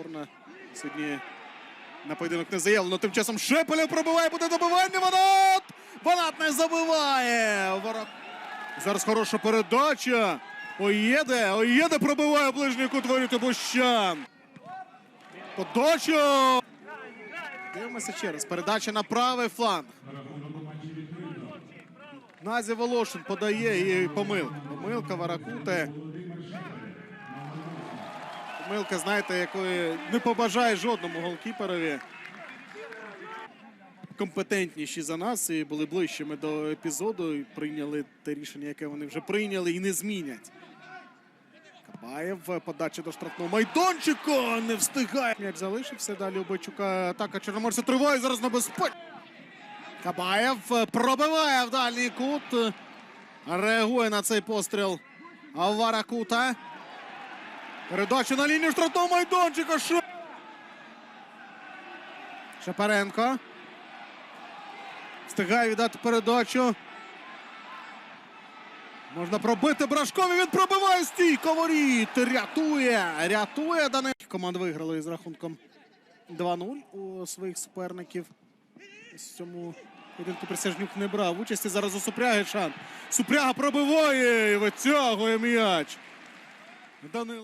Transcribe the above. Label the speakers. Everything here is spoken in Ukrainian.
Speaker 1: зборна сьогодні на поєдинок не заявлено. Тим часом Шепелев пробиває, буде добивання. Ванат! Ванат не забиває. Ворот. Зараз хороша передача. Оєде, Оєде пробиває ближній кут воріт Бущан. Подача. Дивимося ще раз. Передача на правий фланг. Назі Волошин подає і помилка. Помилка Варакуте. Помилка, знаєте, якої не побажає жодному голкіперові. Компетентніші за нас і були ближчими до епізоду. І прийняли те рішення, яке вони вже прийняли, і не змінять. Кабаєв подача до штрафного майданчика. Не встигає. М'яч залишився. Далі у Бойчука атака Чорноморця триває. Зараз небезпечно. Кабаєв е, пробиває в дальній кут. Реагує на цей постріл Варакута. Передача на лінію штрафного майданчика. Ш... Шапаренко. Встигає віддати передачу. Можна пробити Брашкові. Він пробиває стійко воріт. Рятує. Рятує Даниль. Команда виграла із рахунком 2-0 у своїх суперників. В цьому поєдинку Присяжнюк не брав участі. Зараз у Супряги шан. Супряга пробиває і витягує м'яч. Данило.